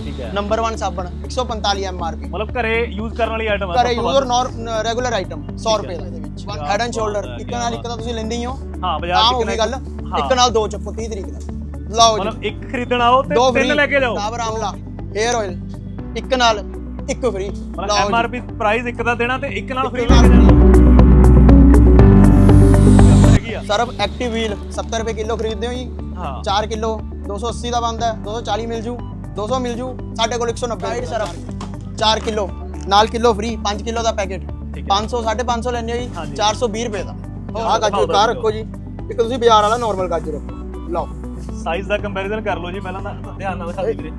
ਠੀਕ ਹੈ। ਨੰਬਰ 1 ਸਾਬਣ 145 ਐਮਆਰਪੀ ਮਤਲਬ ਘਰੇ ਯੂਜ਼ ਕਰਨ ਵਾਲੀ ਆਈਟਮ ਹੈ ਘਰੇ ਯੂਜ਼ਰ ਨॉर ਰੈਗੂਲਰ ਆਈਟਮ 100 ਰੁਪਏ ਦਾ ਇਹਦੇ ਵਿੱਚ। ਹੈਡ ਐਂਡ ਸ਼ੋਲਡਰ ਇੱਕ ਨਾਲ ਇੱਕ ਤਾਂ ਤੁਸੀਂ ਲੈਂਦੇ ਹੀ ਹੋ। ਹਾਂ ਬਾਜ਼ਾਰ ਗਈ ਗੱਲ। ਇੱਕ ਨਾਲ ਦੋ ਚੱਕੋ 30 ਤਰੀਕ ਦਾ। ਲਓ ਜੀ। ਮਤਲਬ ਇੱਕ ਖਰੀਦਣ ਆਓ ਤੇ ਦੋ ਤਿੰਨ ਲੈ ਕੇ ਜਾਓ। ਡਾਬਰ ਆਮਲਾ 헤ਅਰ ਆਇਲ ਇੱਕ ਨਾਲ ਇੱਕ ਫ੍ਰੀ ਮਤਲਬ ਐਮ ਆਰ ਪੀ ਪ੍ਰਾਈਸ ਇੱਕ ਦਾ ਦੇਣਾ ਤੇ ਇੱਕ ਨਾਲ ਫ੍ਰੀ ਲੈ ਕੇ ਜਾਣਾ। ਸਰਫ ਐਕਟਿਵ ਵੀਲ 70 ਰੁਪਏ ਕਿਲੋ ਖਰੀਦਦੇ ਹੋ ਜੀ। ਹਾਂ। 4 ਕਿਲੋ 280 ਦਾ ਬੰਦਾ 240 ਮਿਲ ਜੂ। 200 ਮਿਲ ਜੂ ਸਾਡੇ ਕੋਲ 190 ਰੁਪਏ ਸਰਫ 4 ਕਿਲੋ ਨਾਲ ਕਿਲੋ ਫ੍ਰੀ 5 ਕਿਲੋ ਦਾ ਪੈਕੇਟ ਠੀਕ ਹੈ। 500 550 ਲੈਣੇ ਜੀ ਹਾਂਜੀ। 420 ਰੁਪਏ ਦਾ। ਆਹ ਗਾਜਰ ਦਿਖਾਓ। ਰੱਖੋ ਜੀ। ਇੱਕ ਤੁਸੀਂ ਬਾਜ਼ਾਰ ਵਾਲਾ ਨਾਰਮਲ ਗਾਜਰ ਰੱਖੋ। ਲਓ। ਸਾਈਜ਼ ਦਾ ਕੰਪੈਰੀਜ਼ਨ ਕਰ ਲਓ ਜੀ ਪਹਿਲਾਂ ਤਾਂ ਧਿਆਨ ਨਾਲ ਦਿਖਾ ਦਿਓ ਵੀਰੇ।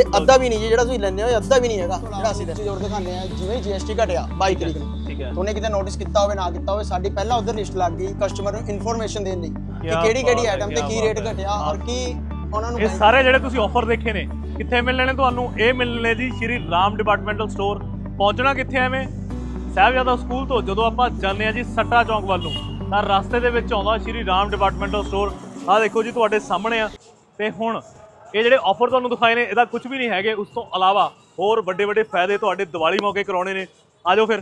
ਇਹ ਅੱਧਾ ਵੀ ਨਹੀਂ ਜੀ ਜਿਹੜਾ ਤੁਸੀਂ ਲੈਂਦੇ ਹੋ ਅੱਧਾ ਵੀ ਨਹੀਂ ਹੈਗਾ। ਜਿਹੜਾ ਅਸੀਂ ਦੱਸੀ ਜੋੜ ਦਿਖਾਉਂਦੇ ਆ ਜਿਵੇਂ ਜੀਐਸਟੀ ਘਟਿਆ 22 ਤਰੀਕ ਨੂੰ ਠੀਕ ਹੈ। ਉਹਨੇ ਕਿਤੇ ਨੋਟਿਸ ਕੀਤਾ ਹੋਵੇ ਨਾ ਕੀਤਾ ਹੋਵੇ ਸਾਡੀ ਪਹਿਲਾਂ ਉਧਰ ਲਿਸਟ ਲੱਗ ਗਈ ਕਸਟਮਰ ਨੂੰ ਇਨਫੋਰਮੇਸ਼ਨ ਦੇਣ ਲਈ। ਕਿ ਕਿਹੜੀ ਕਿਹੜੀ ਆਈਟਮ ਤੇ ਕੀ ਰੇਟ। ਘਟਿਆ ਔਰ ਕੀ ਉਹਨਾਂ ਨੂੰ ਇਹ ਸਾਰੇ ਜਿਹੜੇ ਤੁਸੀਂ ਆਫਰ ਦੇਖੇ ਨੇ ਕਿੱਥੇ ਮਿਲਣੇ ਨੇ ਤੁਹਾਨੂੰ? ਇਹ ਮਿਲਣੇ ਜੀ ਸ਼੍ਰੀ ਰਾਮ ਡਿਪਾਰਟਮੈਂਟਲ ਸਟੋਰ। ਪਹੁੰਚਣਾ ਕਿੱਥੇ ਐਵੇਂ? ਸਾਹਿਬਜ਼ਾਦਾ ਸਕੂਲ ਤੋਂ ਜਦੋਂ ਆਪਾਂ ਜਾਂਦੇ ਆ ਜੀ ਸੱਟਾ ਚੌਂਕ ਵੱਲ ਨੂੰ, ਤਾਂ ਰਸਤੇ ਦੇ ਵਿੱਚ ਆਉਂਦਾ ਸ਼੍ਰੀ ਰਾਮ ਡਿਪਾਰਟਮੈਂਟਲ ਸਟੋਰ। ਆਹ ਦੇਖੋ ਜੀ ਤੁਹਾਡੇ ਸਾਹਮਣੇ ਆ। ਤੇ ਹੁਣ ਇਹ ਜਿਹੜੇ ਆਫਰ ਤੁਹਾਨੂੰ ਦਿਖਾਏ ਨੇ, ਇਹਦਾ ਕੁਝ ਵੀ ਨਹੀਂ ਹੈਗੇ। ਉਸ ਤੋਂ ਇਲਾਵਾ ਹੋਰ ਵੱਡੇ ਵੱਡੇ ਫਾਇਦੇ ਤੁਹਾਡੇ ਦੀਵਾਲੀ ਮੌਕੇ ਕਰਾਉਣੇ ਨੇ। ਆਜੋ ਫਿਰ।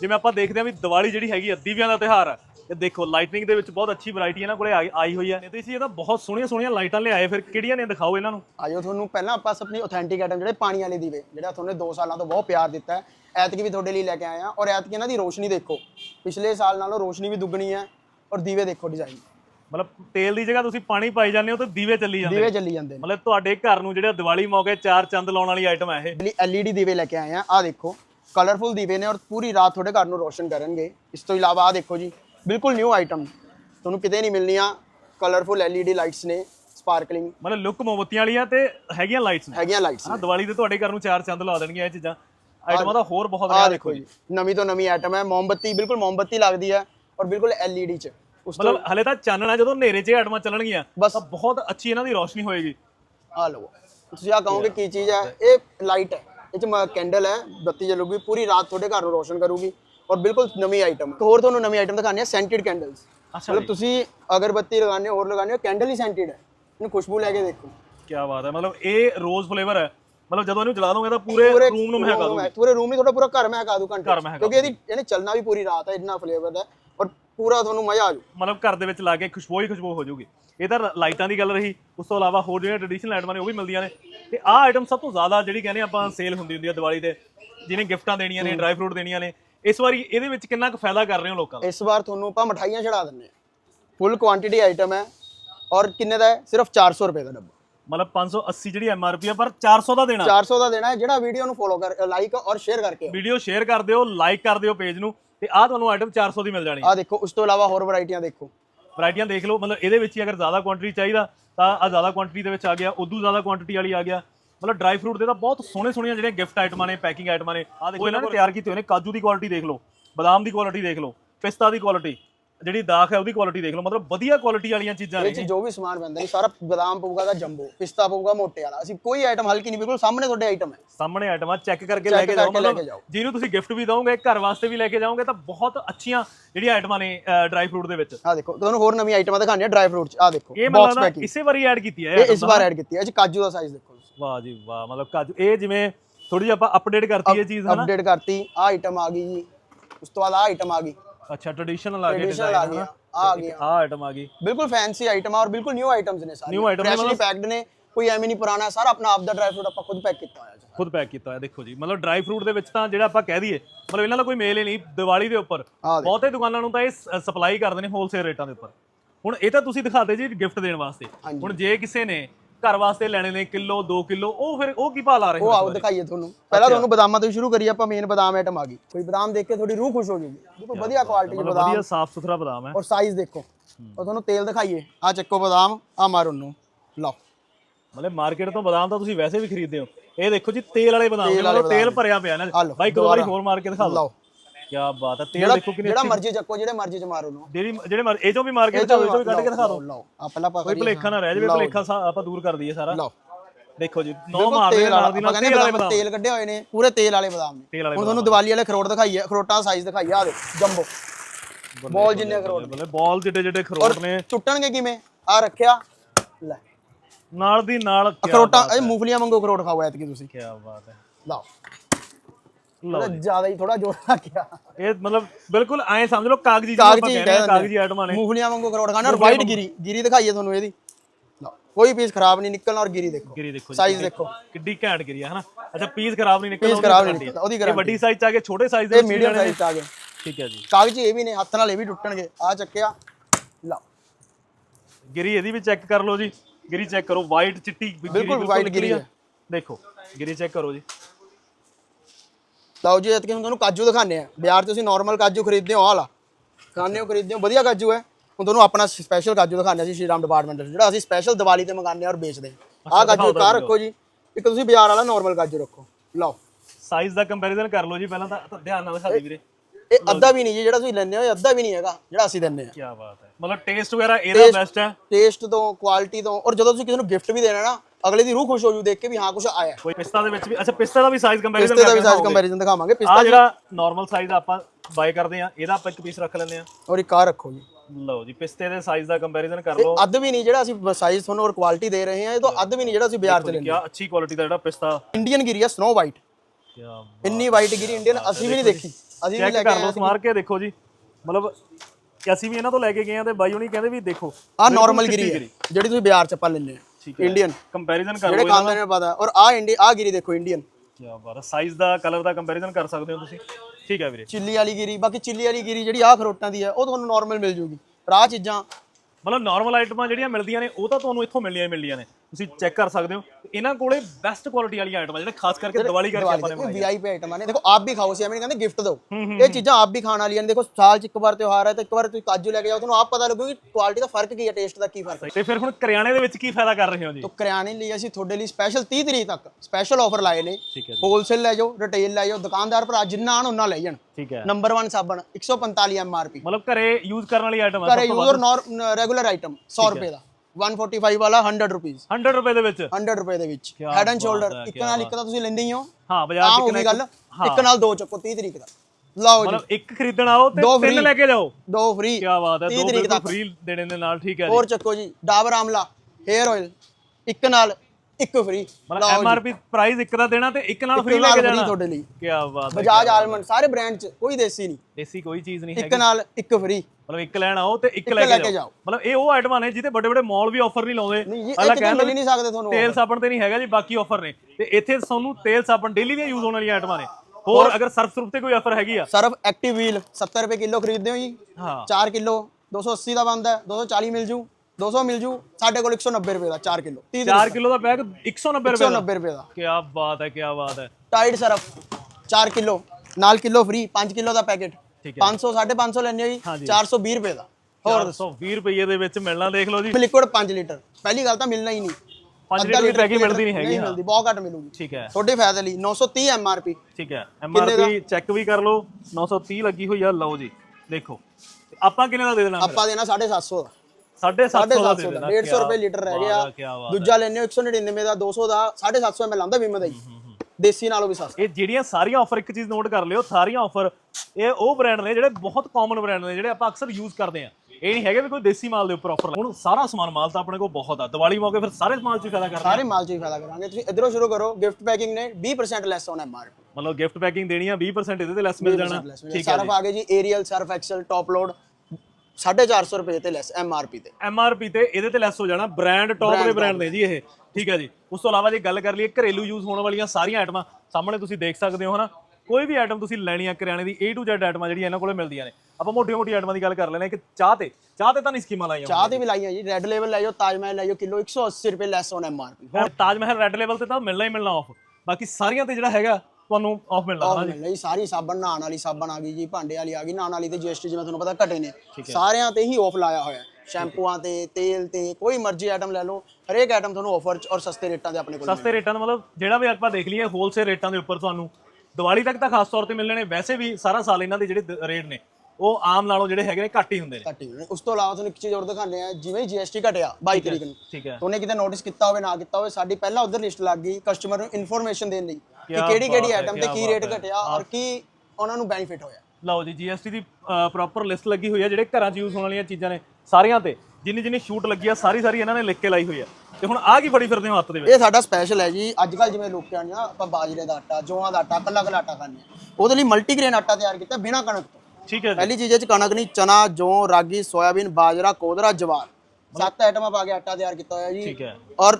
ਜਿਵੇਂ ਆਪਾਂ ਦੇਖਦੇ ਆ ਵੀ ਦੀਵਾਲੀ ਜਿਹੜੀ ਹੈਗੀ ਆ, ਦੀਵਿਆਂ ਦਾ ਤਿਉਹਾਰ ਹੈ ਇਹ ਦੇਖੋ ਲਾਈਟਨਿੰਗ ਦੇ ਵਿੱਚ ਬਹੁਤ ਅੱਛੀ ਵੈਰਾਈਟੀ ਇਹਨਾਂ ਕੋਲੇ ਆਈ ਆਈ ਹੋਈ ਹੈ। ਤੇ ਤੁਸੀਂ ਇਹਦਾ ਬਹੁਤ ਸੋਹਣੀਆਂ ਸੋਹਣੀਆਂ ਲਾਈਟਾਂ ਲਿਆਏ ਫਿਰ ਕਿਹੜੀਆਂ ਨੇ ਦਿਖਾਓ ਇਹਨਾਂ ਨੂੰ? ਆਜੋ ਤੁਹਾਨੂੰ ਪਹਿਲਾਂ ਆਪਾਂ ਆਪਣੀ ਆਥੈਂਟਿਕ ਆਈਟਮ ਜਿਹੜੇ ਪਾਣੀ ਵਾਲੇ ਦੀਵੇ ਜਿਹੜਾ ਤੁਹਾਨੂੰ 2 ਸਾਲਾਂ ਤੋਂ ਬਹੁਤ ਪਿਆਰ ਦਿੱਤਾ ਹੈ ਐਤਕੀ ਵੀ ਤੁਹਾਡੇ ਲਈ ਲੈ ਕੇ ਆਏ ਆ ਔਰ ਐਤਕੀ ਇਹਨਾਂ ਦੀ ਰੋਸ਼ਨੀ ਦੇਖੋ ਪਿਛਲੇ ਸਾਲ ਨਾਲੋਂ ਰੋਸ਼ਨੀ ਵੀ ਦੁੱਗਣੀ ਹੈ ਔਰ ਦੀਵੇ ਦੇਖੋ ਡਿਜ਼ਾਈਨ ਮਤਲਬ ਤੇਲ ਦੀ ਜਗ੍ਹਾ ਤੁਸੀਂ ਪਾਣੀ ਪਾਈ ਜਾਂਦੇ ਹੋ ਤੇ ਦੀਵੇ ਚੱਲੀ ਜਾਂਦੇ ਦੀਵੇ। ਚੱਲੀ ਜਾਂਦੇ ਨੇ। ਮਤਲਬ ਤੁਹਾਡੇ ਘਰ ਨੂੰ ਜਿਹੜਾ ਦੀਵਾਲੀ ਮੌਕੇ ਚਾਰ ਚੰਦ ਲਾਉਣ ਵਾਲੀ ਆਈਟਮ ਹੈ ਇਹ। ਲਈ ਐਲਈਡੀ ਦੀਵੇ ਲੈ ਕੇ ਆਏ ਆ ਆ ਦੇਖੋ ਕਲਰਫੁਲ ਦੀਵੇ ਨੇ ਔਰ ਪੂਰੀ ਰਾਤ ਤੁਹਾਡੇ ਘਰ ਨੂੰ ਰੋਸ਼ਨ ਕਰਨਗੇ। ਇਸ ਤੋਂ ਇਲਾਵਾ ਆ ਦੇਖੋ ਜੀ ਬਿਲਕੁਲ ਨਿਊ ਆਈਟਮ ਤੁਹਾਨੂੰ ਕਿਤੇ ਨਹੀਂ ਮਿਲਣੀਆਂ ਕਲਰਫੁਲ ਐਲਈਡੀ ਲਾਈਟਸ ਨੇ ਸਪਾਰਕਲਿੰਗ ਮਤਲਬ ਲੁੱਕ ਮੋਮਬੱਤੀਆਂ ਵਾਲੀਆਂ ਤੇ ਹੈਗੀਆਂ ਲਾਈਟਸ ਨੇ। ਹੈਗੀਆਂ ਲਾਈਟਸ ਹਾਂ ਦੀਵਾਲੀ ਤੇ ਤੁਹਾਡੇ ਘਰ ਨੂੰ ਚਾਰ ਚੰਦ ਲਾ ਦੇਣਗੀਆਂ ਇਹ ਚੀਜ਼ਾਂ। ਆਈਟਮਾਂ ਦਾ ਹੋਰ ਬਹੁਤ ਆ ਦੇਖੋ ਜੀ ਨਵੀਂ ਤੋਂ ਨਵੀਂ ਆਈਟਮ ਹੈ ਮੋਮਬੱਤੀ ਬਿਲਕੁਲ ਮੋਮਬੱਤੀ ਲੱਗਦੀ ਹੈ ਔਰ ਬਿਲਕੁਲ ਐਲਈਡੀ ਚ। ਉਸ ਮਤਲਬ ਹਲੇ ਤਾਂ ਚਾਨਣਾ ਜਦੋਂ ਹਨੇਰੇ 'ਚ ਇਹ ਆਈਟਮਾਂ ਚੱਲਣਗੀਆਂ ਬਸ। ਬਹੁਤ ਅੱਛੀ ਇਹਨਾਂ ਦੀ ਰੋਸ਼ਨੀ ਹੋਏਗੀ। ਆ ਲਓ ਤੁਸੀਂ ਆ ਕਹੋਗੇ ਕੀ ਚੀਜ਼ ਹੈ? ਇਹ ਲਾਈਟ ਹੈ ਇਹ ਚ ਕੈਂਡਲ ਹੈ ਬੱਤੀ ਜਲੂਗੀ ਪੂਰੀ ਰਾਤ ਤੁਹਾਡੇ ਘਰ ਨੂੰ ਰੋਸ਼ਨ ਕਰੂਗੀ। ਔਰ ਬਿਲਕੁਲ ਨਵੀਂ ਆਈਟਮ ਹੋਰ ਤੁਹਾਨੂੰ ਨਵੀਂ ਆਈਟਮ ਦਿਖਾਣੀ ਹੈ ਸੈਂਟਡ ਕੈਂਡਲਸ ਮਤਲਬ ਤੁਸੀਂ ਅਗਰਬੱਤੀ ਲਗਾਉਂਦੇ ਹੋ ਹੋਰ ਲਗਾਉਂਦੇ ਹੋ ਕੈਂਡਲ ਹੀ ਸੈਂਟਡ ਹੈ। ਇਹਨੂੰ ਖੁਸ਼ਬੂ ਲੈ ਕੇ ਦੇਖੋ। ਕੀ ਬਾਤ ਹੈ ਮਤਲਬ ਇਹ ਰੋਜ਼ ਫਲੇਵਰ ਹੈ। ਮਤਲਬ ਜਦੋਂ ਇਹਨੂੰ ਜਲਾ ਦੋਗੇ ਤਾਂ ਪੂਰੇ ਰੂਮ ਨੂੰ ਮਹਿਕਾ ਦੂਗੀ। ਪੂਰੇ ਰੂਮ ਹੀ ਤੁਹਾਡਾ ਪੂਰਾ ਘਰ ਮਹਿਕਾ ਦੂ ਘੰਟੇ ਕਿਉਂਕਿ ਇਹਦੀ ਇਹਨੇ ਚੱਲਣਾ ਵੀ ਪੂਰੀ ਰਾਤ ਹੈ ਇੰਨਾ ਫਲੇਵਰ ਹੈ ਔਰ ਪੂਰਾ ਤੁਹਾਨੂੰ ਮਜ਼ਾ ਆ ਜੂ ਮਤਲਬ ਘਰ ਦੇ ਵਿੱਚ ਲਾ ਕੇ ਖੁਸ਼ਬੂ ਹੀ ਖੁਸ਼ਬੂ ਹੋ ਜਾਊਗੀ। ਇਹ ਤਾਂ ਲਾਈਟਾਂ ਦੀ ਗੱਲ ਰਹੀ ਉਸ ਤੋਂ ਇਲਾਵਾ ਹੋਰ ਜਿਹੜੀਆਂ ਟ੍ਰੈਡੀਸ਼ਨਲ ਆਈਟਮਾਂ ਨੇ ਉਹ ਵੀ ਮਿਲਦੀਆਂ ਨੇ। ਤੇ ਆਹ ਆਈਟਮ ਸਭ ਤੋਂ ਜ਼ਿਆਦਾ ਜਿਹੜੀ ਕਹਿੰਦੇ ਆਪਾਂ ਸੇਲ ਹੁੰਦੀ ਹੁੰਦੀ ਹੈ ਦੀਵਾਲੀ ਤੇ ਜਿਹਨੇ ਗਿਫਟਾਂ ਦੇਣੀਆਂ ਨੇ ਡਰਾਈ ਫਰੂਟ ਦੇਣੀਆਂ ਨੇ ਇਸ ਵਾਰੀ ਇਹਦੇ ਵਿੱਚ ਕਿੰਨਾ ਕੁ ਫਾਇਦਾ ਕਰ ਰਹੇ ਹੋ ਲੋਕਾਂ ਦਾ? ਇਸ ਵਾਰ ਤੁਹਾਨੂੰ ਆਪਾਂ ਮਠਾਈਆਂ ਚੜਾ ਦਿੰਨੇ ਆ ਫੁੱਲ ਕੁਆਂਟੀਟੀ ਆਈਟਮ ਹੈ ਔਰ ਕਿੰਨੇ ਦਾ ਹੈ? ਸਿਰਫ 400 ਰੁਪਏ ਦਾ ਡੱਬਾ। ਮਤਲਬ 580 ਜਿਹੜੀ ਐਮਆਰਪੀ ਆ ਪਰ 400 ਦਾ ਦੇਣਾ। 400 ਦਾ ਦੇਣਾ ਹੈ ਜਿਹੜਾ ਵੀਡੀਓ ਨੂੰ ਫੋਲੋ ਕਰ ਲਾਈਕ ਔਰ ਸ਼ੇਅਰ ਕਰਕੇ ਵੀਡੀਓ ਸ਼ੇਅਰ ਕਰ ਦਿਓ ਲਾਈਕ ਕਰ ਦਿਓ ਪੇਜ ਨੂੰ ਤੇ ਆਹ ਤੁਹਾਨੂੰ ਆਈਟਮ 400 ਦੀ ਮਿਲ ਜਾਣੀ ਆ ਦੇਖੋ ਉਸ ਤੋਂ ਇਲਾਵਾ ਹੋਰ ਵੈਰਾਈਟੀਆਂ ਦੇਖੋ। ਵੈਰਾਈਟੀਆਂ ਦੇਖ ਲਓ ਮਤਲਬ ਇਹਦੇ ਵਿੱਚ ਹੀ ਅਗਰ ਜ਼ਿਆਦਾ ਕੁਆਂਟੀਟੀ ਚਾਹੀਦਾ ਤਾਂ ਆ ਜ਼ਿਆਦਾ ਕੁਆਂਟੀਟੀ ਦੇ ਵਿੱਚ ਆ ਗਿਆ ਉਦੋਂ ਜ਼ਿਆਦਾ ਕੁਆਂਟੀਟੀ ਵਾਲੀ ਆ ਗਿਆ ਮਤਲਬ ਡਰਾਈ ਫਰੂਟ ਦੇ ਤਾਂ ਬਹੁਤ ਸੋਹਣੇ ਸੋਹਣੀਆਂ ਜਿਹੜੀਆਂ ਗਿਫਟ ਆਈਟਮਾਂ ਨੇ ਪੈਕਿੰਗ ਆਈਟਮਾਂ ਨੇ। ਆ ਦੇਖੋ ਇਹਨਾਂ ਨੇ ਤਿਆਰ ਕੀਤੇ ਹੋਏ ਨੇ। ਕਾਜੂ ਦੀ ਕੁਆਲਿਟੀ ਦੇਖ ਲਓ ਬਦਾਮ ਦੀ ਕੁਆਲਿਟੀ ਦੇਖ ਲਓ ਪਿਸਤਾ ਦੀ ਕੁਆਲਿਟੀ ਜਿਹੜੀ ਦਾਖ ਹੈ ਉਹਦੀ ਕੁਆਲਿਟੀ ਦੇਖ ਲਓ। ਮਤਲਬ ਵਧੀਆ ਕੁਆਲਿਟੀ ਵਾਲੀਆਂ ਚੀਜ਼ਾਂ ਇਹ ਨੇ ਚ ਜੋ ਵੀ ਸਮਾਨ ਪੈਂਦਾ ਨਹੀਂ ਸਾਰਾ ਬਦਾਮ ਪਊਗਾ ਦਾ ਜੰਬੋ ਪਿਸਤਾ ਪਊਗਾ ਮੋਟੇ ਵਾਲਾ। ਅਸੀਂ ਕੋਈ ਆਈਟਮ ਹਲਕੀ ਨਹੀਂ ਬਿਲਕੁਲ ਸਾਹਮਣੇ ਤੁਹਾਡੇ ਆਈਟਮ ਹੈ। ਸਾਹਮਣੇ ਆਈਟਮਾਂ ਚੈੱਕ ਕਰਕੇ ਲੈ ਕੇ ਜਾਓ ਮਤਲਬ। ਜਿਹਨੂੰ ਤੁਸੀਂ ਗਿਫਟ ਵੀ ਦਿਓਗੇ ਘਰ ਵਾਸਤੇ ਵੀ ਲੈ ਕੇ ਜਾਓਗੇ ਤਾਂ ਬਹੁਤ ਅੱਛੀਆਂ ਜਿਹੜੀਆਂ ਆਈਟਮਾਂ ਨੇ ਡਰਾਈ ਫਰੂਟ ਦੇ ਵਿੱਚ। ਆ ਦੇਖੋ ਤੁਹਾਨੂੰ ਹੋਰ ਨਵੀਂ ਆਈਟਮਾਂ ਦਿਖਾਣੀ ਹੈ ਡਰਾਈ ਫਰੂਟ ਚ। ਆ ਦੇਖੋ ਇਹ ਮਤਲਬ ਇਸੇ ਵਾਰੀ ਐਡ ਕੀਤੀ ਹੈ ਇਹ ਇਸ ਵਾਰ ਐਡ ਕੀਤੀ ਹੈ ਇਹ ਚ ਕਾਜੂ ਦਾ ਸਾਈਜ਼ ਦੇਖੋ। ਵਾਹ ਜੀ ਵਾਹ ਮਤਲਬ ਕਾਜੂ ਇਹ ਜਿਵੇਂ ਥੋੜੀ ਜਿਹੀ ਆਪਾਂ ਅਪਡੇਟ ਕਰਤੀ ਇਹ ਚੀਜ਼ ਹਨਾ? ਅਪਡੇਟ ਕਰਤੀ ਆ ਆਈਟਮ ਆ ਗਈ ਜੀ। ਉਸ ਤੋਂ ਬਾਅਦ ਆ ਆਈਟਮ ਆ ਗਈ। ਅੱਛਾ ਟ੍ਰੈਡੀਸ਼ਨਲ ਆ ਗਏ Traditional ਆ ਗਿਆ। ਆ ਆ ਗਿਆ ਆਹ ਆਈਟਮ ਆ ਗਈ। ਬਿਲਕੁਲ ਫੈਂਸੀ ਆਈਟਮ ਆ ਔਰ ਬਿਲਕੁਲ ਨਿਊ ਆਈਟਮਸ ਨੇ ਸਾਰੇ New item ਨੇ ਫਰੈਸ਼ਲੀ ਪੈਕਡ ਨੇ ਕੋਈ ਐਵੇਂ ਨਹੀਂ ਪੁਰਾਣਾ ਸਾਰਾ ਆਪਣਾ ਆਪ ਦਾ ਡਰਾਈ ਫਰੂਟ ਆਪਾਂ ਖੁਦ ਪੈਕ ਕੀਤਾ ਹੋਇਆ ਜੀ। ਖੁਦ ਪੈਕ ਕੀਤਾ ਹੋਇਆ ਦੇਖੋ ਜੀ। ਮਤਲਬ ਡਰਾਈ ਫਰੂਟ ਦੇ ਵਿੱਚ ਤਾਂ ਜਿਹੜਾ ਆਪਾਂ ਕਹਿ ਦਈਏ ਮਤਲਬ ਇਹਨਾਂ ਦਾ ਕੋਈ ਮੇਲ ਹੀ ਨਹੀਂ ਦੀਵਾਲੀ ਦੇ ਉੱਪਰ। ਆਹ ਦੇਖੋ। ਬਹੁਤੇ ਦੁਕਾਨਾਂ ਨੂੰ ਤਾਂ ਇਹ ਸਪਲਾਈ ਕਰਦੇ ਨੇ ਹੋਲਸੇਲ ਰੇਟਾਂ ਦੇ ਉੱਪਰ। ਹੁਣ ਇਹ ਤਾਂ ਤੁਸੀਂ ਦਿਖਾਤੇ ਜੀ ਗਿਫਟ ਦੇਣ ਵਾਸਤੇ। ਹਾਂਜੀ। ਹੁਣ ਜੇ ਕਿਸੇ ਨੇ ਘਰ ਵਾਸਤੇ ਲੈਣੇ ਨੇ ਕਿਲੋ 2 ਕਿਲੋ ਉਹ ਫਿਰ ਉਹ ਕੀ ਭਾਅ ਲਾ ਰਹੇ ਉਹ ਆਓ ਦਿਖਾਈਏ ਤੁਹਾਨੂੰ। ਪਹਿਲਾਂ ਤੁਹਾਨੂੰ ਬਦਾਮਾਂ ਤੋਂ ਹੀ ਸ਼ੁਰੂ ਕਰੀਏ ਆਪਾਂ ਮੇਨ ਬਦਾਮ ਆਈਟਮ ਆ ਗਈ। ਕੋਈ ਬਦਾਮ ਦੇਖ ਕੇ ਤੁਹਾਡੀ ਰੂਹ ਖੁਸ਼ ਹੋ ਜਾਊਗੀ ਬਿਲਕੁਲ ਵਧੀਆ ਕੁਆਲਿਟੀ ਦੇ ਮਤਲਬ ਬਦਾਮ। ਵਧੀਆ ਸਾਫ਼ ਸੁਥਰਾ ਬਦਾਮ ਹੈ। ਔਰ ਸਾਈਜ਼ ਦੇਖੋ। ਔਰ ਤੁਹਾਨੂੰ ਤੇਲ ਦਿਖਾਈਏ। ਆ ਚੱਕੋ ਬਦਾਮ ਆ ਮਾਰੋ ਨੂੰ ਲਓ। ਮਤਲਬ ਮਾਰਕੀਟ ਤੋਂ ਬਦਾਮ ਤਾਂ ਤੁਸੀਂ ਵੈਸੇ ਵੀ ਖਰੀਦਦੇ ਹੋ। ਇਹ ਦੇਖੋ ਜੀ ਤੇਲ ਵਾਲੇ ਬਦਾਮ ਨੇ ਤੇਲ ਮਤਲਬ। ਭਰਿਆ ਪਿਆ ਨਾ। ਬਾਈ ਇੱਕ ਵਾਰੀ। ਹੋਰ ਮਾਰ ਕੇ ਦਿਖਾ ਦਿਓ। ਲਓ। ਕੀ ਬਾਤ ਹੈ ਤੇਲ ਦੇਖੋ ਕਿੰਨੇ ਜਿਹੜਾ ਮਰਜ਼ੀ ਚੱਕੋ ਜਿਹੜੇ ਮਰਜ਼ੀ ਚ ਮਾਰੋ ਨੂੰ ਜਿਹੜੀ ਜਿਹੜੇ ਮਾਰ ਇਹ ਚੋਂ ਵੀ ਮਾਰ ਕੇ ਚੋਂ ਵੀ ਕੱਢ ਕੇ ਦਿਖਾ ਦਿਓ। ਲਓ ਆ ਪਹਿਲਾਂ ਆਪਾਂ ਕੋਈ ਭਲੇਖਾ ਨਾ ਰਹਿ ਜਾਵੇ ਭਲੇਖਾ ਆਪਾਂ ਦੂਰ ਕਰ ਦਈਏ ਸਾਰਾ। ਲਓ। ਦੇਖੋ ਜੀ ਨੌ ਮਾਰਦੇ ਨਾਲ ਦੀ ਨਾਲ ਤੇਲ ਵਾਲੇ ਬਦਾਮ। ਤੇਲ ਕੱਢੇ ਹੋਏ ਨੇ ਪੂਰੇ ਤੇਲ ਵਾਲੇ ਬਦਾਮ ਨੇ। ਹੁਣ ਤੁਹਾਨੂੰ ਦੀਵਾਲੀ ਵਾਲੇ ਖਰੋਟ ਦਿਖਾਈਏ ਖਰੋਟਾਂ ਦਾ ਸਾਈਜ਼ ਦਿਖਾਈਏ ਆ ਦੇਖੋ ਜੰਬੋ। ਬੋਲ ਜਿੰਨੇ ਖਰੋਟ ਮਤਲਬ ਬਾਲ ਜਿੱਡੇ ਜਿੱਡੇ ਖਰੋਟ ਨੇ। ਟੁੱਟਣਗੇ ਕਿਵੇਂ? ਆ ਰੱਖਿਆ। ਲੈ। ਨਾਲ ਦੀ ਨਾਲ ਕੀ ਅਖਰੋਟਾਂ ਇਹ ਮੂੰਗਫਲੀਆਂ ਵਾਂਗੂ ਅਖਰੋਟ ਖਾਓ ਐਤਕੀ ਤੁਸੀਂ। ਕੀ ਬਾਤ ਹੈ। ਲਓ। ਲਓ ਜ਼ਿਆਦਾ ਹੀ ਥੋੜਾ ਜੋਰ ਲੱਗ ਗਿਆ। ਇਹ ਮਤਲਬ ਬਿਲਕੁਲ ਐਂ ਸਮਝ ਲਓ ਕਾਗਜ਼ੀ ਜਿਹਨੂੰ ਆਪਾਂ ਕਾਗਜ਼ੀ ਕਹਿੰਦੇ ਆ, ਕਾਗਜ਼ੀ ਆਈਟਮਾਂ ਨੇ ਮੂੰਗਫਲੀਆਂ ਵਾਂਗੂ ਅਖਰੋਟ ਖਾਣਾ ਔਰ ਵਾਈਟ ਗਿਰੀ ਗਿਰੀ ਦਿਖਾਈਏ ਤੁਹਾਨੂੰ ਇਹਦੀ। ਲਓ ਕੋਈ ਪੀਸ ਖਰਾਬ ਨਹੀਂ ਨਿਕਲਣਾ ਔਰ ਗਿਰੀ ਦੇਖੋ। ਗਿਰੀ ਦੇਖੋ ਜੀ ਸਾਈਜ਼ ਦੇਖੋ। ਕਿੱਡੀ ਘੈਂਟ ਗਿਰੀ ਆ ਹਨਾ? ਅੱਛਾ ਪੀਸ ਖਰਾਬ ਨਹੀਂ ਨਿਕਲਦਾ ਪੀਸ ਖਰਾਬ ਨਹੀਂ ਨਿਕਲਦਾ ਉਹਦੀ ਇਹ ਗਾਰੰਟੀ ਵੱਡੀ ਸਾਈਜ਼ ਚ ਆ ਕੇ ਛੋਟੇ ਸਾਈਜ਼ ਦੇ ਇਹ ਵਿੱਚ ਵੀ ਮੀਡੀਅਮ ਲੈਣੇ ਨੇ। ਸਾਈਜ਼ ਆ ਗਏ ਠੀਕ ਹੈ ਜੀ। ਕਾਗਜ਼ੀ ਇਹ ਵੀ ਨੇ ਹੱਥ ਨਾਲ ਇਹ ਵੀ ਟੁੱਟਣਗੇ। ਆ ਚੱਕਿਆ। ਲਓ। ਗਿਰੀ ਇਹਦੀ ਵੀ ਚੈੱਕ ਕਰ ਲਓ ਜੀ। ਗਿਰੀ ਚੈੱਕ ਕਰੋ। ਵਾਈਟ ਚਿੱਟੀ ਗਿਰੀ ਬਿਲਕੁਲ white ਗਿਰੀ clear। ਹੈ। ਦੇਖੋ ਗਿਰੀ ਚੈੱਕ ਕਰੋ ਜੀ। ਲਓ ਜੀ ਇਤਕੇ ਹੁਣ ਤੁਹਾਨੂੰ ਕਾਜੂ ਦਿਖਾਣੇ ਆ ਬਾਜ਼ਾਰ 'ਚ ਤੁਸੀਂ ਨਾਰਮਲ ਕਾਜੂ ਖਰੀਦਦੇ ਹੋ ਆਹ ਵਾਲਾ ਖਾਣੇ ਹੋ ਖਰੀਦਦੇ ਹੋ। ਵਧੀਆ ਕਾਜੂ ਹੈ। ਹੁਣ ਤੁਹਾਨੂੰ ਆਪਣਾ ਸਪੈਸ਼ਲ ਕਾਜੂ ਦਿਖਾਣੇ ਸੀ ਸ਼੍ਰੀ ਰਾਮ ਡਿਪਾਰਟਮੈਂਟ ਜਿਹੜਾ ਅਸੀਂ ਸਪੈਸ਼ਲ ਦੀਵਾਲੀ ਤੇ ਮੰਗਾਉਂਦੇ ਆ ਔਰ ਵੇਚਦੇ ਆ ਆਹ ਕਾਜੂ ਕਾਰ ਰੱਖੋ ਜੀ। ਇੱਕ ਤੁਸੀਂ ਬਾਜ਼ਾਰ ਵਾਲਾ ਨਾਰਮਲ ਕਾਜੂ ਰੱਖੋ। ਲਓ। ਸਾਈਜ਼ ਦਾ ਕੰਪੈਰੀਜ਼ਨ ਕਰ ਲਓ ਜੀ ਪਹਿਲਾਂ ਤਾਂ ਧਿਆਨ ਨਾਲ ਦਿਖਾ ਦੇ ਵੀਰੇ। ਇਹ ਅੱਧਾ ਵੀ ਨਹੀਂ ਜੀ ਜਿਹੜਾ ਤੁਸੀਂ ਲੈਂਦੇ ਹੋ ਇਹ ਅੱਧਾ ਵੀ ਨਹੀਂ ਹੈਗਾ ਜਿਹੜਾ ਅਸੀਂ ਦਿੰਦੇ ਆ ਕੀ ਬਾਤ ਹੈ। ਮਤਲਬ ਟੇਸਟ ਵਗੈਰਾ ਇਹਦਾ ਬੈਸਟ ਹੈ। ਟੇਸਟ ਤੋਂ ਕੁਆਲਿਟੀ ਤੋਂ ਔਰ ਜਦੋਂ ਤੁਸੀਂ ਕਿਸੇ ਨੂੰ ਗਿਫਟ ਵੀ ਦੇਣਾ ਨਾ ਅਗਲੇ ਦੀ ਰੂਹ ਖੁਸ਼ ਹੋ ਜੂ ਦੇਖ ਕੇ ਵੀ ਹਾਂ ਕੁਝ ਆਇਆ। ਕੋਈ ਪਿਸਤਾ ਦੇ ਵਿੱਚ ਵੀ ਅੱਛਾ ਪਿਸਤਾ ਦਾ ਵੀ ਸਾਈਜ਼ ਕੰਪੈਰੀਜ਼ਨ ਪਿਸਤੇ ਦਾ ਵੀ ਸਾਈਜ਼ ਕੰਪੈਰੀਜ਼ਨ ਦਿਖਾਵਾਂਗੇ। ਆ ਪਿਸਤਾ ਜਿਹੜਾ ਨਾਰਮਲ ਸਾਈਜ਼ ਆਪਾਂ ਬਾਈ ਕਰਦੇ ਆ ਇਹਦਾ ਆਪਾਂ ਇੱਕ ਪੀਸ ਰੱਖ ਲੈਂਦੇ ਆ ਔਰ ਇੱਕ ਕਾਰ ਰੱਖੋ ਜੀ। ਲਓ ਜੀ ਪਿਸਤੇ ਦੇ ਸਾਈਜ਼ ਦਾ ਕੰਪੈਰੀਜ਼ਨ ਕਰ ਲਓ। ਅੱਧ ਵੀ ਨਹੀਂ ਜਿਹੜਾ ਅਸੀਂ ਸਾਈਜ਼ ਤੁਹਾਨੂੰ ਔਰ ਕੁਆਲਿਟੀ ਦੇ ਰਹੇ ਹਾਂ ਇਹ ਤੋਂ ਅੱਧ ਵੀ ਨਹੀਂ ਜਿਹੜਾ ਅਸੀਂ ਬਾਜ਼ਾਰ 'ਚ ਲੈਂਦੇ। ਕੀ ਅੱਛੀ ਕੁਆਲਿਟੀ ਦਾ ਜਿਹੜਾ ਪਿਸਤਾ। ਇੰਡੀਅਨ ਗਿਰੀ ਆ ਸਨੋ ਵਾਈਟ ਕੀ ਇੰਨੀ ਵਾਈਟ ਗਿਰੀ ਇੰਡੀਅਨ ਅਸੀਂ ਵੀ ਨਹੀਂ ਦੇਖੀ। ਅਸੀਂ ਵੀ ਲੈ ਚੈੱਕ ਕੇ ਕਰ ਲਓ ਸਮਾਰ ਕੇ ਦੇਖੋ ਜੀ। ਮਤਲਬ ਕਿ ਅਸੀਂ ਵੀ ਇਹਨਾਂ ਤੋਂ ਲੈ ਕੇ ਗਏ ਆ ਤੇ ਬਾਈ ਹੁਣੀ ਕਹਿੰਦੇ ਵੀ ਦੇਖੋ ਆ ਨਾਰਮਲ ਗਿਰੀ ਹੈ ਜਿਹੜੀ ਤੁਸੀਂ ਬਾਜ਼ਾਰ 'ਚ ਆਪਾਂ ਲੈਂਦੇ ਆ ਇੰਡੀਅਨ ਕੰਪੈਰੀਜ਼ਨ ਕਰ ਜਿਹੜੇ ਖਾਂਦੇ ਨੇ ਪਤਾ ਔਰ ਆ ਇੰਡੀ ਆ ਗਿਰੀ ਦੇਖੋ ਇੰਡੀਅਨ ਕੀ ਬਾਤ ਸਾਈਜ਼ ਦਾ ਕਲਰ ਦਾ ਕੰਪੈਰੀਜ਼ਨ ਕਰ ਸਕਦੇ ਹੋ ਤੁਸੀਂ। ਠੀਕ ਹੈ ਵੀਰੇ। ਚਿੱਲੀ ਵਾਲੀ ਗਿਰੀ ਬਾਕੀ ਚਿੱਲੀ ਵਾਲੀ ਗਿਰੀ ਜਿਹੜੀ ਆ ਖਰੋਟਾਂ ਦੀ ਹੈ ਉਹ ਤੁਹਾਨੂੰ ਨਾਰਮਲ ਮਿਲ ਜੂਗੀ। ਪਰ ਆਹ ਚੀਜ਼ਾਂ ਮਤਲਬ ਨਾਰਮਲ ਆਈਟਮਾਂ ਜਿਹੜੀਆਂ ਮਿਲਦੀਆਂ ਨੇ ਉਹ ਤਾਂ ਤੁਹਾਨੂੰ ਇੱਥੋਂ ਮਿਲਣੀਆਂ ਹੀ ਮਿਲਣੀਆਂ ਨੇ। ਤੁਸੀਂ ਚੈੱਕ ਕਰ ਸਕਦੇ ਹੋ। ਇਹਨਾਂ ਕੋਲੇ ਬੈਸਟ ਕੁਆਲਿਟੀ ਵਾਲੀਆਂ ਆਈਟਮਾਂ ਜਿਹੜੇ ਖਾਸ ਕਰਕੇ ਦੀਵਾਲੀ ਕਰਕੇ ਆਪਾਂ ਨੇ ਇਹ ਵੀਆਈਪੀ ਆਈਟਮਾਂ ਨੇ। ਦੇਖੋ ਆਪ ਵੀ ਖਾਓ ਸੀ ਐਵੇਂ ਕਹਿੰਦੇ ਗਿਫਟ ਦਿਓ। ਇਹ ਚੀਜ਼ਾਂ ਆਪ ਵੀ ਖਾਣ ਵਾਲੀਆਂ ਨੇ। ਦੇਖੋ ਸਾਲ 'ਚ ਇੱਕ ਵਾਰ ਤਿਉਹਾਰ ਹੈ ਤਾਂ ਇੱਕ ਵਾਰ ਤੁਸੀਂ ਕਾਜੂ ਲੈ ਕੇ ਜਾਓ ਤੁਹਾਨੂੰ ਆਪ ਪਤਾ ਲੱਗੂ ਕਿ ਕੁਆਲਿਟੀ ਦਾ ਫ਼ਰਕ ਕੀ ਹੈ ਟੇਸਟ ਦਾ ਕੀ ਫ਼ਰਕ ਹੈ ਤੇ ਫਿਰ ਹੁਣ ਕਰਿਆਣੇ ਦੇ ਵਿੱਚ ਕੀ ਫਾਇਦਾ ਕਰ ਰਹੇ ਹੋ ਜੀ? ਤੋ ਕਰਿਆਨੇ ਲਈ ਅਸੀਂ ਤੁਹਾਡੇ ਲਈ ਸਪੈਸ਼ਲ 30 ਤਰੀਕ ਤੱਕ ਸਪੈਸ਼ਲ ਆਫਰ ਲਾਏ ਨੇ। ਹੋਲਸੇਲ ਲੈ ਜਾਓ ਰਿਟੇਲ ਲੈ ਜਾਓ ਦੁਕਾਨਦਾਰ ਭਰਾ ਜਿੰਨਾ ਆਣ ਉਹਨਾਂ ਲੈ ਜਾਣ। ਠੀਕ ਹੈ। ਨੰਬਰ 1 ਸਾਬਣ 145 ਐਮਆਰਪੀ ਮਤਲਬ ਘਰੇ ਯੂਜ਼ ਕਰਨ ਵਾਲੀ ਆਈਟਮ ਹੈ ਘਰੇ ਯੂਜ਼ਰ ਰੈਗੂਲਰ ਆਈਟਮ 100 ਰੁਪਏ ਦਾ। 145 ਵਾਲਾ 100 ਰੁਪੀਸ 100 ਰੁਪਏ ਦੇ ਵਿੱਚ? 100 ਰੁਪਏ ਦੇ ਵਿੱਚ। ਹੈਡ ਐਂਡ ਸ਼ੋਲਡਰ ਇੱਕ ਨਾਲ ਇੱਕ ਤਾਂ ਤੁਸੀਂ ਲੈਂਦੇ ਹੀ ਹੋ। ਹਾਂ ਬਾਜ਼ਾਰ ਚ ਗਈ ਗੱਲ। ਇੱਕ ਨਾਲ ਦੋ ਚੱਕੋ 30 ਤਰੀਕ ਦਾ ਲਓ ਜੀ। ਮਤਲਬ ਇੱਕ ਖਰੀਦਣ ਆਓ ਤੇ ਦੋ ਤਿੰਨ। ਲੈ ਕੇ ਜਾਓ। ਦੋ ਫ੍ਰੀ ਕੀ ਬਾਤ ਹੈ 30 ਦੋ ਤਰੀਕ ਬਿਲਕੁਲ ਤੱਕ। ਫ੍ਰੀ ਦੇਣੇ ਦੇ ਨਾਲ ਠੀਕ ਹੈ ਜੀ। ਹੋਰ ਚੱਕੋ ਜੀ ਡਾਬਰ ਆਮਲਾ ਹੇਅਰ ਆਇਲ ਇੱਕ ਨਾਲ ਇੱਕ ਫ੍ਰੀ ਮਤਲਬ ਐਮ ਆਰ ਪੀ ਪ੍ਰਾਈਸ ਇੱਕ ਦਾ ਦੇਣਾ ਤੇ ਇੱਕ ਨਾਲ ਫ੍ਰੀ ਲੈ ਕੇ ਜਾਣਾ। ਤੁਹਾਡੇ ਲਈ। ਕੀ ਬਾਤ ਹੈ ਬਜਾਜ ਆਲਮੰਡ ਸਾਰੇ ਬ੍ਰਾਂਡ ਚ ਕੋਈ ਦੇਸੀ ਨਹੀਂ। ਦੇਸੀ ਕੋਈ ਚੀਜ਼ ਨਹੀਂ ਇੱਕ ਹੈਗੀ। ਨਾਲ ਇੱਕ ਫ੍ਰੀ ਮਤਲਬ ਇੱਕ ਲੈਣ ਆਓ ਤੇ ਇੱਕ ਲੈ ਕੇ ਜਾਓ। ਮਤਲਬ ਇਹ ਉਹ ਆਈਟਮਾਂ ਨੇ ਜਿਹਦੇ ਵੱਡੇ ਵੱਡੇ ਮਾਲ ਵੀ ਆਫਰ ਨਹੀਂ ਲਾਉਂਦੇ। ਕਿਤੇ ਕਹਿੰਦਾ ਮਿਲ ਨਹੀਂ ਸਕਦੇ ਤੁਹਾਨੂੰ ਤੇਲ ਸਾਬਣ ਤੇ ਨਹੀਂ ਹੈਗਾ ਜੀ ਬਾਕੀ ਆਫਰ ਨੇ। ਤੇ ਇੱਥੇ ਤੁਹਾਨੂੰ ਤੇਲ ਸਾਬਣ ਡੇਲੀ ਦੀਆਂ ਯੂਜ਼ ਹੋਣ ਵਾਲੀਆਂ ਆਈਟਮਾਂ ਨੇ। ਹੋਰ ਅਗਰ ਸਰਫ ਸੁਰਫ ਤੇ ਕੋਈ ਆਫਰ ਹੈਗੀ ਆ? ਸਰਫ ਐਕਟਿਵ ਵੀਲ 70 ਰੁਪਏ ਕਿਲੋ ਖਰੀਦਦੇ ਹੋ ਜੀ। ਹਾਂ। 4 ਕਿਲੋ 280 ਦਾ ਬਣਦਾ ਹੈ 240 ਮਿਲ ਜੂ। 200 ਮਿਲ ਜੂ ਸਾਡੇ ਕੋਲ 190 ਰੁਪਏ ਦਾ 4 ਕਿਲੋ 30 4 ਕਿਲੋ ਦਾ ਬੈਗ 190 ਰੁਪਏ ਦਾ? 190 ਰੁਪਏ ਦਾ। ਕੀ ਬਾਤ ਹੈ ਕੀ ਬਾਤ ਹੈ। ਟਾਈਡ ਸਰਫ 4 ਕਿਲੋ ਨਾਲ ਕਿਲੋ ਫ੍ਰੀ 5 ਕਿਲੋ ਦਾ ਪੈਕੇਟ ਠੀਕ 500 550 ਲੈਣੇ ਹੋ ਜੀ ਹਾਂਜੀ। 420 ਰੁਪਏ ਦਾ ਹੋਰ 420 ਰੁਪਏ ਦੇ ਵਿੱਚ ਮਿਲਣਾ ਦੇਖ ਲਓ ਜੀ। ਲਿਕੁਇਡ 5 ਲੀਟਰ ਪਹਿਲੀ ਗੱਲ ਤਾਂ ਮਿਲਣਾ ਹੀ ਨਹੀਂ। 5 ਲੀਟਰ ਦੀ ਪੈਕਿੰਗ ਮਿਲਦੀ ਨਹੀਂ ਹੈਗੀ ਮਿਲਦੀ ਬਹੁਤ ਘੱਟ ਮਿਲੂਗੀ। ਠੀਕ ਹੈ। ਤੁਹਾਡੇ ਫਾਇਦੇ ਲਈ 930 ਐਮਆਰਪੀ ਠੀਕ ਹੈ। ਐਮ ਆਰ ਪੀ ਚੈੱਕ ਵੀ ਕਰ ਲਓ। 930 ਲੱਗੀ ਹੋਈ ਆ ਲਓ ਜੀ ਦੇਖੋ। ਆਪਾਂ ਕਿੰਨੇ ਦਾ ਦੇ ਦੇਣਾ ਆਪਾਂ ਦੇਣਾ 750 ਦਾ। 750 ਦਾ ਦੇ 750 ਦੇਣਾ ਦਾ 150 ਰੁਪਏ ਲੀਟਰ ਰਹਿ ਗਿਆ। ਦੂਜਾ ਲੈਣੇ ਹੋ 199 ਦਾ 200 ਦਾ 750 ml ਆਉਂਦਾ ਵਿਮ ਦਾ ਹੀ ਦੇਸੀ ਨਾਲੋਂ ਵੀ ਸਸਤਾ। ਇਹ ਜਿਹੜੀਆਂ ਸਾਰੀਆਂ ਆਫਰ ਇੱਕ ਚੀਜ਼ ਨੋਟ ਕਰ ਲਿਓ ਸਾਰੀਆਂ ਆਫਰ ਇਹ ਉਹ ਬ੍ਰਾਂਡ ਨੇ ਜਿਹੜੇ ਬਹੁਤ ਕਾਮਨ ਬ੍ਰਾਂਡ ਨੇ ਜਿਹੜੇ ਆਪਾਂ ਅਕਸਰ ਯੂਜ਼ ਕਰਦੇ ਆ ਇਹ ਨਹੀਂ ਹੈਗੇ ਵੀ ਕੋਈ ਦੇਸੀ ਮਾਲ ਦੇ ਉੱਪਰ ਆਫਰ ਹੁਣ ਸਾਰਾ ਸਮਾਨ ਮਾਲ ਤਾਂ ਆਪਣੇ ਕੋਲ ਬਹੁਤ ਆ। ਦੀਵਾਲੀ ਮੌਕੇ ਫਿਰ ਸਾਰੇ ਸਮਾਨ 'ਚ ਹੀ ਫਾਇਦਾ ਕਰਦੇ ਆ। ਸਾਰੇ ਮਾਲ ਚ ਹੀ ਫਾਇਦਾ ਕਰਾਂਗੇ। ਤੁਸੀਂ ਇਧਰੋਂ ਸ਼ੁਰੂ ਕਰੋ ਗਿਫਟ ਪੈਕਿੰਗ ਨੇ 20% ਲੈਸ ਹੋਣਾ ਐਮਆਰਪੀ ਮਤਲਬ ਗਿਫਟ ਪੈਕਿੰਗ ਦੇਣੀ ਆ 20% ਇਹਦੇ ਤੇ ਲੈਸ ਮਿਲ ਜਾਣਾ। ਠੀਕ ਹੈ ਸਰਫ ਆ ਗਏ ਜੀ Ariel Surf Excel top load 450 ਰੁਪਏ ਤੇ ਲੈਸ ਐਮਆਰਪੀ ਤੇ। ਐਮ ਆਰ ਪੀ ਤੇ ਇਹਦੇ ਤੇ ਲੈਸ ਹੋ ਜਾਣਾ ਬ੍ਰਾਂਡ ਟੌਪ ਦੇ ਬ੍ਰਾਂਡ ਨੇ ਜੀ ਇਹ। ਠੀਕ ਹੈ ਜੀ। ਉਸ ਤੋਂ ਇਲਾਵਾ ਜੇ ਗੱਲ ਕਰ ਲਈਏ ਘਰੇਲੂ ਯੂਜ਼ ਹੋਣ ਵਾਲੀਆਂ ਸਾਰੀਆਂ ਆਈਟਮਾਂ ਸਾਹਮਣੇ ਤੁਸੀਂ ਦੇਖ ਸਕਦੇ ਹੋ ਹਨਾ। ਕੋਈ ਵੀ ਆਈਟਮ ਤੁਸੀਂ ਲੈਣੀ ਆ ਕਰਿਆਣੇ ਦੀ A to Z ਆਈਟਮਾਂ ਜਿਹੜੀਆਂ ਇਹਨਾਂ ਕੋਲੇ ਮਿਲਦੀਆਂ ਨੇ। ਆਪਾਂ ਮੋਟੀਆਂ ਮੋਟੀਆਂ ਆਈਟਮਾਂ ਦੀ ਗੱਲ ਕਰ ਲੈਣੇ ਕਿ ਚਾਹ ਤੇ ਚਾਹ ਤੇ ਤਾਂ ਨਹੀਂ ਸਕੀਮਾਂ ਲਾਈਆਂ ਚਾਹ ਤੇ ਵੀ ਲਾਈਆਂ ਜੀ ਰੈੱਡ ਲੇਬਲ ਲੈ ਜਾਓ ਤਾਜ ਮਹਿਲ ਲੈ ਜਾਓ ਕਿਲੋ 180 ਰੁਪਏ ਲੈਸ ਹੋਣਾ ਐਮਆਰਪੀ ਹੁਣ ਤਾਜ ਮਹਿਲ ਰੈੱਡ ਲੈਵਲ ਤੇ ਤਾਂ ਮਿਲਣਾ ਹੀ ਮਿਲਣਾ ਆਫ ਬਾਕੀ ਸਾਰੀਆਂ ਤੇ ਜਿਹੜਾ ਹੈਗਾ ਤੁਹਾਨੂੰ ਆਫ ਮਿਲਣਾ ਆਹ ਮਿਲ ਲਈ ਸਾਰੀ ਸਾਬਣ ਨਹਾਉਣ ਵਾਲੀ ਸਾਬਣ ਆ ਗਈ ਜੀ ਭਾਂਡੇ ਵਾਲੀ ਆ ਗਈ ਨਹਾਉਣ ਵਾਲੀ ਤੇ ਜੀਐਸਟੀ ਜਿਵੇਂ ਤੁਹਾਨੂੰ ਪਤਾ ਘਟੇ ਨੇ। ਸਾਰਿਆਂ ਤੇ ਹੀ ਆਫ ਲਾਇਆ ਹੋਇਆ ਹੈ। ਸ਼ੈਂਪੂਆਂ ਤੇ ਤੇਲ ਤੇ ਕੋਈ ਮਰਜ਼ੀ ਆਈਟਮ ਲੈ ਲਓ ਹਰੇਕ ਆਈਟਮ ਤੁਹਾਨੂੰ ਆਫਰ ਔਰ ਸਸਤੇ ਰੇਟਾਂ ਤੇ ਆਪਣੇ ਕੋਲ ਸਸਤੇ ਰੇਟਾਂ ਦਾ ਮਤਲਬ ਜਿਹੜਾ ਵੀ ਆਪਾਂ ਦੇਖ ਲਈਏ ਹੋਲਸੇਲ ਰੇਟਾਂ ਦੇ ਉੱਪਰ ਤੁਹਾਨੂੰ ਦੀਵਾਲੀ ਤੱਕ ਤਾਂ ਖਾਸ ਤੌਰ ਤੇ ਮਿਲਣੇ ਨੇ ਵੈਸੇ ਵੀ ਸਾਰਾ ਸਾਲ ਇਹਨਾਂ ਦੇ ਜਿਹੜੇ ਰੇਟ ਨੇ ਉਹ ਆਮ ਨਾਲੋਂ ਜਿਹੜੇ ਹੈਗੇ ਨੇ ਘੱਟ ਹੀ ਹੁੰਦੇ ਨੇ। ਘੱਟ ਹੀ ਹੋਣੇ। ਉਸ ਤੋਂ ਇਲਾਵਾ ਤੁਹਾਨੂੰ ਇੱਕ ਚੀਜ਼ ਹੋਰ ਦਿਖਾਉਂਦੇ ਆ ਜਿਵੇਂ ਜੀਐਸਟੀ ਘਟਿਆ 22 ਤਰੀਕ ਨੂੰ ਠੀਕ ਹੈ। ਉਹਨੇ ਕਿਤੇ ਨੋਟਿਸ ਕੀਤਾ ਹੋਵੇ ਨਾ ਕੀਤਾ ਹੋਵੇ ਸਾਡੀ ਪਹਿਲਾਂ ਉਧਰ ਲਿਸਟ ਲੱਗ ਗਈ ਕਸਟਮਰ ਨੂੰ ਇਨਫੋਰਮੇਸ਼ਨ ਦੇਣ ਲਈ। ਕਿ ਕਿਆ ਕਿਹੜੀ ਕਿਹੜੀ ਬਾਤ ਹੈ, ਆਈਟਮ ਤੇ ਕਿਆ ਕੀ ਰੇਟ ਘਟਿਆ ਔਰ ਕੀ ਉਹਨਾਂ ਨੂੰ ਬੈਨੀਫਿਟ ਹੋਇਆ? ਲਓ ਜੀ GST ਦੀ ਪ੍ਰੋਪਰ ਲਿਸਟ ਲੱਗੀ ਹੋਈ ਹੈ ਜਿਹੜੇ ਘਰਾਂ 'ਚ ਯੂਜ਼ ਹੋਣ ਵਾਲੀਆਂ ਚੀਜ਼ਾਂ ਨੇ ਸਾਰੀਆਂ ਤੇ। ਜਿੰਨੀ ਜਿੰਨੀ ਸ਼ੂਟ ਲੱਗੀ ਆ ਸਾਰੀ ਸਾਰੀ ਇਹਨਾਂ ਨੇ ਲਿਖ ਕੇ ਲਾਈ ਹੋਈ ਆ ਤੇ ਹੁਣ ਆਹ ਕੀ ਫੜੀ ਫਿਰਦੇ ਹੋ ਹੱਥ ਦੇ ਵਿੱਚ? ਇਹ ਸਾਡਾ ਸਪੈਸ਼ਲ ਹੈ ਜੀ ਅੱਜ ਕੱਲ ਜਿਵੇਂ ਲੋਕਾਂ ਨੇ ਨਾ ਆਪਾਂ ਬਾਜਰੇ ਦਾ ਆਟਾ ਜੌਆਂ ਦਾ ਆਟਾ ਕੱਲਾ ਕੱਲਾ ਆਟਾ ਖਾਂਦੇ ਆ ਉਹਦੇ ਲਈ ਮਲਟੀਗ੍ਰੇਨ ਆਟਾ ਤਿਆਰ ਕੀਤਾ ਬਿਨਾਂ ਕਣਕ ਤੋਂ। ਠੀਕ ਹੈ ਜੀ। ਪਹਿਲੀ ਚੀਜ਼ ਇਹ ਚ ਕਣਕ ਨਹੀਂ ਚਨਾ ਜੌਂ ਰਾਗੀ ਸੋਇਆਬੀਨ ਬਾਜਰਾ ਕੋਦਰਾ ਜਵਾਰ। ਸੱਤ ਆਈਟਮਾਂ ਪਾ ਕੇ ਆਟਾ ਤਿਆਰ ਕੀਤਾ ਹੋਇਆ ਜੀ। ਠੀਕ ਹੈ। ਔਰ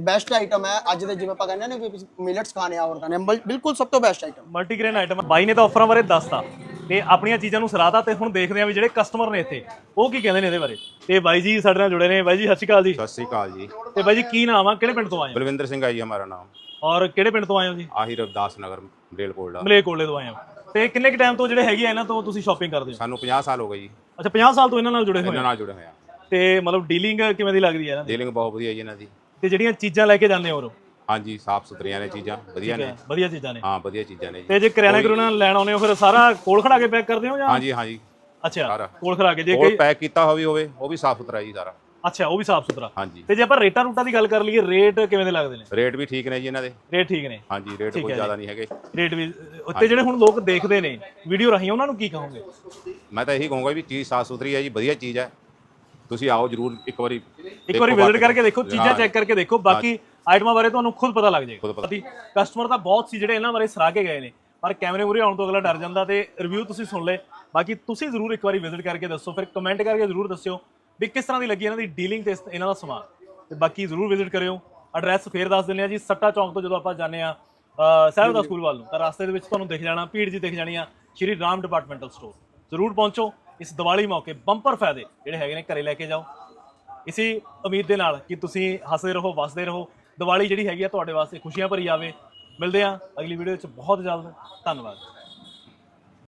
ਬੈਸਟ ਆਈਟਮ ਹੈ। ਅੱਜ ਦੇ ਜਿਵੇਂ ਆਪਾਂ ਕਹਿੰਦੇ ਨੇ ਵੀ ਮਿਲਟਸ ਖਾਣੇ ਆ ਹੋਰ ਖਾਣੇ ਆ, ਬਿਲ- ਬਿਲਕੁਲ ਸਭ ਤੋਂ ਬੈਸਟ ਆਈਟਮ ਮਲਟੀਗ੍ਰੇਨ ਆਈਟਮ ਬਾਈ ਨੇ ਤਾਂ ਆਫਰਾਂ ਬਾਰੇ ਦੱਸਤਾ। ਤੇ ਆਪਣੀਆਂ ਚੀਜ਼ਾਂ ਨੂੰ ਸਰਾਹਤਾ ਤੇ ਹੁਣ ਦੇਖਦੇ ਆ ਵੀ ਜਿਹੜੇ ਕਸਟਮਰ ਨੇ ਇੱਥੇ ਉਹ ਕੀ ਕਹਿੰਦੇ ਨੇ ਇਹਦੇ ਬਾਰੇ। ਤੇ ਬਾਈ ਜੀ ਸਾਡੇ ਨਾਲ ਜੁੜੇ ਨੇ। ਬਾਈ ਜੀ ਸਤਿ ਸ਼੍ਰੀ ਅਕਾਲ ਜੀ। ਸਤਿ ਸ੍ਰੀ ਅਕਾਲ ਜੀ। ਤੇ ਬਾਈ ਜੀ ਕੀ ਨਾਮ ਆ? ਕਿਹੜੇ ਪਿੰਡ ਤੋਂ ਆਏ ਹੋ? ਬਲਵਿੰਦਰ ਸਿੰਘ ਹੈ ਜੀ ਹਮਾਰਾ ਨਾਮ। ਔਰ ਕਿਹੜੇ ਪਿੰਡ ਤੋਂ ਆਏ ਹੋ ਜੀ? ਆਹੀ ਰਵਦਾਸ ਨਗਰ ਰੇਲਕੋਟ ਦਾ ਮਲੇਕੋਲੇ ਤੋਂ ਆਏ ਹੋ। ਤੇ ਕਿੰਨੇ ਕੁ ਟਾਈਮ ਤੋਂ ਜਿਹੜੇ ਹੈਗੇ ਆ ਇਹਨਾਂ ਤੋਂ ਤੁਸੀਂ ਸ਼ਾਪਿੰਗ ਕਰਦੇ ਹੋ? ਸਾਨੂੰ 50 ਸਾਲ ਹੋ ਗਏ ਜੀ। ਅੱਛਾ 50 ਸਾਲ ਤੋਂ ਇਹਨਾਂ ਨਾਲ ਜੁੜੇ ਹੋਏ ਇਹਨਾਂ ਹੋ ਨਾਲ ਜੁੜੇ ਹੋਏ ਆ। ਤੇ ਮਤਲਬ ਡੀਲਿੰਗ ਕਿਵੇਂ ਦੀ ਲੱਗਦੀ ਹੈ ਇਹਨਾਂ ਦੀ? ਡੀਲਿੰਗ ਬਹੁਤ ਵਧੀਆ ਜੀ ਇਹਨਾਂ ਦੀ। ਤੇ ਜਿਹੜੀਆਂ ਚੀਜ਼ਾਂ ਲੈ ਕੇ ਜਾਂਦੇ ਹੋ ਹਾਂਜੀ ਸਾਫ਼ ਸੁਥਰੀਆਂ ਨੇ ਚੀਜ਼ਾਂ ਵਧੀਆ ਨੇ। ਵਧੀਆ ਚੀਜ਼ਾਂ ਨੇ। ਹਾਂ ਵਧੀਆ ਚੀਜ਼ਾਂ ਨੇ ਜੀ। ਤੇ ਜੇ ਕਰਿਆਨਾ ਕਰੂਣਾ ਲੈਣ ਆਉਂਦੇ ਹੋ ਫਿਰ ਸਾਰਾ ਕੋਲ ਖੜਾ ਕੇ ਪੈਕ ਕਰਦੇ ਹੋ ਜਾਂ? ਹਾਂਜੀ ਹਾਂਜੀ। ਅੱਛਾ। ਕੋਲ ਖੜਾ ਕੇ ਜੇ ਕੋਈ ਪੈਕ ਕੀਤਾ ਹੋਵੇ ਹੋਵੇ ਉਹ ਵੀ ਸਾਫ਼ ਸੁਥਰਾ ਜੀ ਸਾਰਾ। ਅੱਛਾ ਉਹ ਵੀ ਸਾਫ਼ ਸੁਥਰਾ। ਹਾਂਜੀ। ਤੇ ਜੇ ਆਪਾਂ ਰੇਟਾਂ ਰੂਟਾਂ ਦੀ ਗੱਲ ਕਰ ਲਈਏ ਰੇਟ ਕਿਵੇਂ ਦੇ ਲੱਗਦੇ ਨੇ? ਰੇਟ ਵੀ ਠੀਕ ਨੇ ਜੀ ਇਹਨਾਂ ਦੇ। ਰੇਟ ਠੀਕ ਨੇ। ਹਾਂਜੀ ਰੇਟ ਕੋਈ ਜ਼ਿਆਦਾ ਨਹੀਂ ਹੈਗੇ। ਰੇਟ ਵੀ ਉੱਤੇ ਜਿਹੜੇ ਹੁਣ ਲੋਕ ਦੇਖਦੇ ਨੇ ਵੀਡੀਓ ਰਾਹੀਂ ਉਹਨਾਂ ਨੂੰ ਕੀ ਕਹੋਗੇ? ਮੈਂ ਤਾਂ ਇਹੀ ਕਹੂੰਗਾ ਵੀ ਚੀਜ਼ ਸਾਫ਼ ਸੁਥਰੀ ਹੈ ਜੀ ਵਧੀਆ ਚੀਜ਼ ਹੈ। ਤੁਸੀਂ ਆਓ ਜਰੂਰ ਇੱਕ ਵਾਰੀ ਇੱਕ ਵਾਰੀ ਵਿਜ਼ਿਟ ਕਰਕੇ ਦੇਖੋ ਚੀਜ਼ਾਂ ਚੈੱਕ ਕਰਕੇ ਦੇਖੋ ਬਾਕੀ ਆਈਟਮਾਂ ਬਾਰੇ ਤੁਹਾਨੂੰ ਖੁਦ ਪਤਾ ਲੱਗ। ਜਾਏਗਾ। ਕਸਟਮਰ ਤਾਂ ਬਹੁਤ ਸੀ ਜਿਹੜੇ ਇਹਨਾਂ ਬਾਰੇ ਸਰਾਹ ਕੇ ਗਏ ਨੇ ਪਰ ਕੈਮਰੇ ਮੂਰੇ ਆਉਣ ਤੋਂ ਅਗਲਾ ਡਰ ਜਾਂਦਾ ਤੇ ਰਿਵਿਊ ਤੁਸੀਂ ਸੁਣ ਲਏ। ਬਾਕੀ ਤੁਸੀਂ ਜ਼ਰੂਰ ਇੱਕ ਵਾਰੀ ਵਿਜ਼ਿਟ ਕਰਕੇ ਦੱਸੋ ਫਿਰ ਕਮੈਂਟ ਕਰਕੇ ਜ਼ਰੂਰ ਦੱਸਿਓ ਵੀ ਕਿਸ ਤਰ੍ਹਾਂ ਦੀ ਲੱਗੀ ਇਹਨਾਂ ਦੀ ਡੀਲਿੰਗ ਤੇ ਇਹਨਾਂ ਦਾ ਸਮਾਨ। ਤੇ ਬਾਕੀ ਜ਼ਰੂਰ ਵਿਜ਼ਿਟ ਕਰਿਓ। ਐਡਰੈਸ ਫੇਰ ਦੱਸ ਦਿੰਦੇ ਆ ਜੀ ਸੱਟਾ ਚੌਂਕ ਤੋਂ ਜਦੋਂ ਆਪਾਂ ਜਾਂਦੇ ਆ ਸਾਹਿਬ ਦਾ ਸਕੂਲ ਵੱਲ ਨੂੰ ਤਾਂ ਰਸਤੇ ਦੇ ਵਿੱਚ ਤੁਹਾਨੂੰ ਦਿਖ ਜਾਣਾ ਭੀੜ ਜੀ ਦਿਖ ਜਾਣੀ ਆ ਸ਼੍ਰੀ ਰਾਮ ਡਿਪਾਰਟਮੈਂਟਲ ਸਟੋਰ ਜ਼ਰੂਰ ਪਹੁੰਚੋ। ਇਸ ਦੀਵਾਲੀ ਮੌਕੇ ਬੰਪਰ ਫਾਇਦੇ ਜਿਹੜੇ ਹੈਗੇ ਨੇ ਘਰੇ ਲੈ ਕੇ ਜਾਓ। ਇਸੇ ਉਮੀਦ ਦੇ ਨਾਲ ਕਿ ਤੁਸੀਂ ਹੱਸਦੇ ਰਹੋ, ਵਸਦੇ ਰਹੋ। ਦੀਵਾਲੀ ਜਿਹੜੀ ਹੈਗੀ ਆ ਤੁਹਾਡੇ ਵਾਸਤੇ ਖੁਸ਼ੀਆਂ ਭਰੀ ਆਵੇ। ਮਿਲਦੇ ਆ ਅਗਲੀ ਵੀਡੀਓ ਵਿੱਚ। ਬਹੁਤ ਜਲਦ ਧੰਨਵਾਦ।